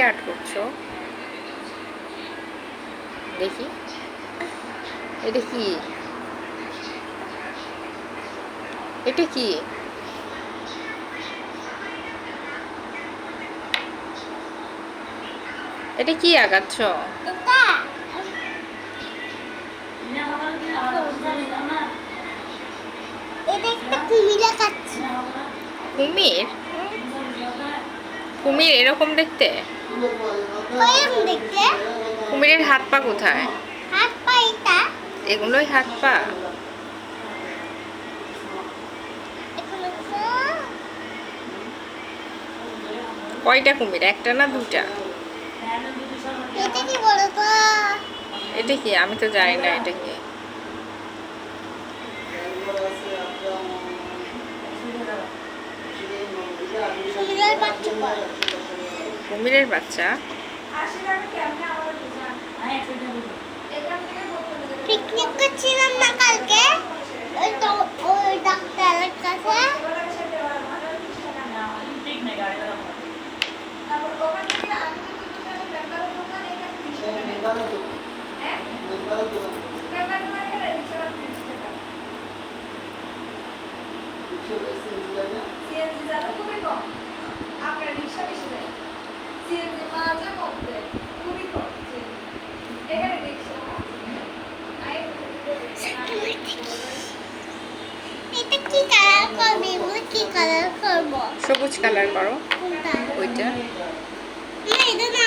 Art করছ? দেখি। এটা কি? এটা কি? এটা কি আগাচ্ছ। কুমিরা? কুমির এরকম দেখতে? কুমিরের হাত পা কোথায়? হাত পা এটা এগুলোই হাত পা। কয়টা কুমির? একটা না দুটা এটা কি বলো তো এটা কি? আমি তো জানি না এটা কি। কুমিরের বাচ্চা? বলো। কুমিরের বাচ্চা পিকনিক করছিলাম না কালকে? ওই তো ওই ডাক্তারের কাছে। এটা কি কালার করবে এগুলো কি কালার করব সবুজ কালার করো। ওইটা। না এটা না